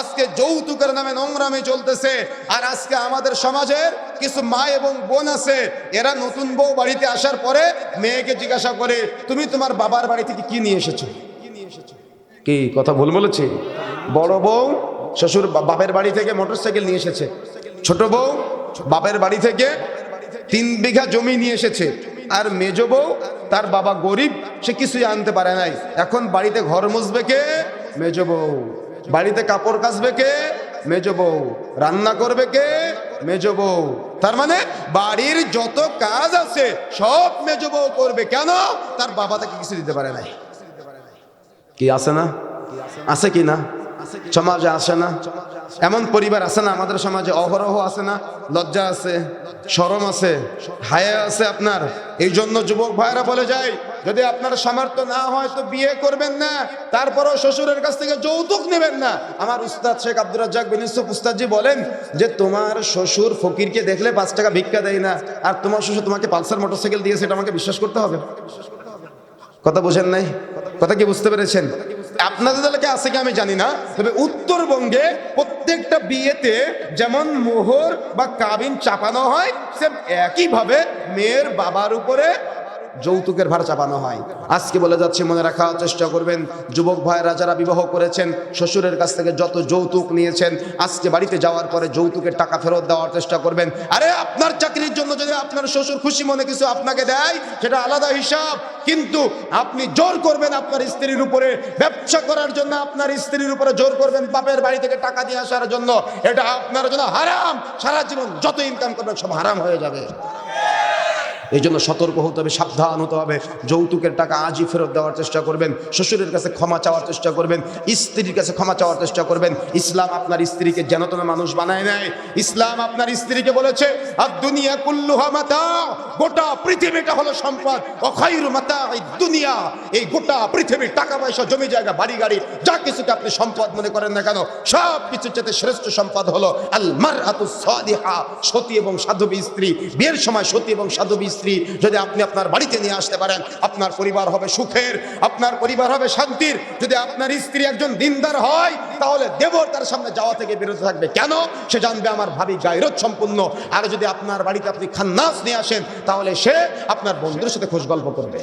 আজকে যৌতুকের নামে নোংরামে চলতেছে। আর আজকে আমাদের সমাজের কিছু মা এবং বোন আছে এরা নতুন বউ বাড়িতে আসার পরে মেয়েকে জিজ্ঞাসা করে তুমি তোমার বাবার বাড়ি থেকে কি নিয়ে এসেছ? কি কথা ভুল বলেছি? বড় বউ শ্বশুর বাপের বাড়ি থেকে মোটরসাইকেল নিয়ে এসেছে। ছোট বউ বাপের বাড়ি থেকে তিন বিঘা জমি নিয়ে এসেছে। আর মেজ বউ তার বাবা গরিব সে কিছুই আনতে পারে নাই। এখন বাড়িতে ঘর মুছবে কে? মেজ বউ। বাড়িতে কাপড় কাচবে কে? মেজ বউ। রান্না করবে কে? মেজ বউ। তার মানে বাড়ির যত কাজ আছে, সব মেজ বউ করবে। কেন? তার বাবা তাকে কিছু দিতে পারে নাই। কি আছে না? আছে কি না? সমাজে আসে না। এমন পরিবার আছে না, আমাদের সমাজে অহরহ আছে না, লজ্জা আছে শরম আছে, হায়া আছে আপনার। এই জন্য যুবক ভাইরা বলে যায়, যদি আপনার সামর্থ্য না হয় তো বিয়ে করবেন না, তারপরও শ্বশুরের কাছ থেকে যৌতুক নেবেন না। আমার উস্তাদ শেখ আব্দুর রাজ্জাক বিন ইউসুফ উস্তাদজি বলেন যে, তোমার শ্বশুর ফকিরকে দেখলে পাঁচ টাকা ভিক্ষা দেয় না, আর তোমার শ্বশুর তোমাকে পালসার মোটরসাইকেল দিয়েছে, এটা আমাকে বিশ্বাস করতে হবে? কথা বোঝেন নাই? কথা কি বুঝতে পেরেছেন? আপনাদের এলাকায় আছে কি আমি জানি না, তবে উত্তরবঙ্গে প্রত্যেকটা বিয়েতে যেমন মোহর বা কাবিন চাপানো হয় সে একইভাবে মেয়ের বাবার উপরে যৌতুকের ভার চাপানো হয়। আজকে বলে যাচ্ছে, মনে রাখার চেষ্টা করবেন, যুবক ভাইরা যারা বিবাহ করেছেন, শ্বশুরের কাছ থেকে যত যৌতুক নিয়েছেন, আজকে বাড়িতে যাওয়ার পরে যৌতুকের টাকা ফেরত দেওয়ার চেষ্টা করবেন। আরে, আপনার চাকরির জন্য যদি আপনার শ্বশুর খুশি মনে কিছু আপনাকে দেয়, সেটা আলাদা হিসাব। কিন্তু আপনি জোর করবেন আপনার স্ত্রীর উপরে, ব্যবসা করার জন্য আপনার স্ত্রীর উপরে জোর করবেন, বাপের বাড়ি থেকে টাকা দিয়ে আসার জন্য। এটা আপনার জন্য হারাম। সারা জীবন যত ইনকাম করবেন, সব হারাম হয়ে যাবে। এই জন্য সতর্ক হতে হবে, সাবধান হতে হবে। যৌতুকের টাকা আজই ফেরত দেওয়ার চেষ্টা করবেন, শ্বশুরের কাছে ক্ষমা চাওয়ার চেষ্টা করবেন, স্ত্রীর কাছে ক্ষমা চাওয়ার চেষ্টা করবেন। ইসলাম আপনার স্ত্রীকে যেন তেন মানুষ বানায় নেয়। ইসলাম আপনার স্ত্রীকে বলেছে আর দুনিয়া কুল্লুহা মাতা, গোটা পৃথিবীটা হলো সম্পদ। অখাইরু মাতা এই দুনিয়া। এই গোটা পৃথিবীর টাকা পয়সা জমি জায়গা, বাড়ি, গাড়ি, যা কিছুকে আপনি সম্পদ মনে করেন না কেন, সব কিছুর চেয়ে শ্রেষ্ঠ সম্পদ হলো আল মার সতী এবং সাধবী স্ত্রী। বিয়ের সময় সতী এবং সাধবী যদি আপনি আপনার বাড়িতে নিয়ে আসতে পারেন, আপনার পরিবার হবে সুখের, আপনার পরিবার হবে শান্তির। যদি আপনার স্ত্রী একজন দিনদার হয়, তাহলে দেবর তার সামনে যাওয়া থেকে বিরত থাকবে। কেন? সে জানবে আমার ভাবি গায়রত সম্পূর্ণ। আর যদি আপনার বাড়িতে আপনি খান্নাস নিয়ে আসেন, তাহলে সে আপনার বন্ধুর সাথে খোঁজ গল্প করবে।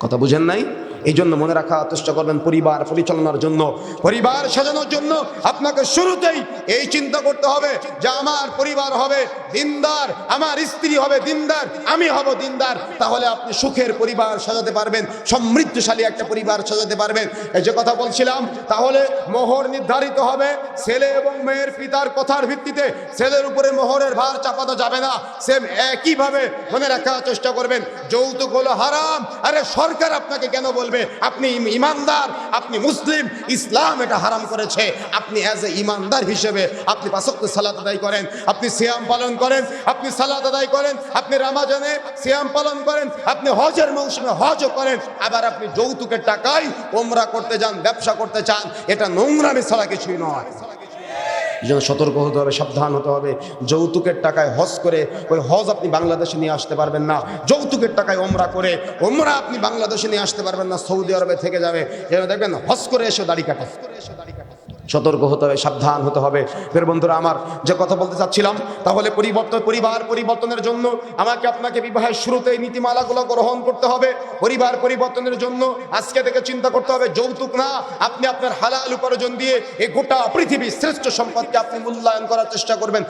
কথা বুঝেন নাই? এই জন্য মনে রাখার চেষ্টা করবেন পরিবার পরিচালনার জন্য। পরিবার সাজানোর জন্য আপনাকে শুরুতেই এই চিন্তা করতে হবে যে আমার পরিবার হবে দিনদার, আমার স্ত্রী হবে দিনদার, আমি হব দিনদার। তাহলে আপনি সুখের পরিবার সাজাতে পারবেন, সমৃদ্ধশালী একটা পরিবার সাজাতে পারবেন। এই যে কথা বলছিলাম, তাহলে মোহর নির্ধারিত হবে। ছেলে এবং মেয়ের পিতার কথার ভিত্তিতে ছেলের উপরে মোহরের ভার চাপানো যাবে না। সেম একইভাবে মনে রাখার চেষ্টা করবেন, যৌতুক হলো হারাম। আরে সরকার আপনাকে কেন বলবে, আপনি ইমানদার, আপনি মুসলিম, ইসলাম এটা হারাম করেছে। আপনি অ্যাজ এ ইমানদার হিসেবে আপনি পাশক্ত সালাত আদায় করেন, আপনি সিয়াম পালন করেন, আপনি সালাত আদায় করেন, আপনি রামাজানে সিয়াম পালন করেন, আপনি হজের মৌসুমে হজও করেন, আবার আপনি যৌতুকের টাকায় ওমরা করতে যান, ব্যবসা করতে চান, এটা নোংরামি ছাড়া কিছুই নয়। জন্য সতর্ক হতে হবে, সাবধান হতে হবে। যৌতুকের টাকায় হজ করে, ওই হজ আপনি বাংলাদেশে নিয়ে আসতে পারবেন না। যৌতুকের টাকায় ওমরা করে, ওমরা আপনি বাংলাদেশে নিয়ে আসতে পারবেন না, সৌদি আরবে থেকে যাবে। যেন দেখবেন, হজ করে এসে দাড়ি কাটে। সতর্ক হতে হবে, সাবধান হতে হবে। ফের বন্ধুরা, আমার যে কথা বলতে চাচ্ছিলাম তাহলে পরিবর্তন পরিবার পরিবর্তনের জন্য আমাকে আপনাকে বিবাহের শুরুতে এই নীতিমালাগুলো গ্রহণ করতে হবে। পরিবার পরিবর্তনের জন্য আজকে থেকে চিন্তা করতে হবে, যৌতুক না, আপনি আপনার হালাল উপার্জন দিয়ে এই গোটা পৃথিবীর শ্রেষ্ঠ সম্পদকে আপনি মূল্যায়ন করার চেষ্টা করবেন।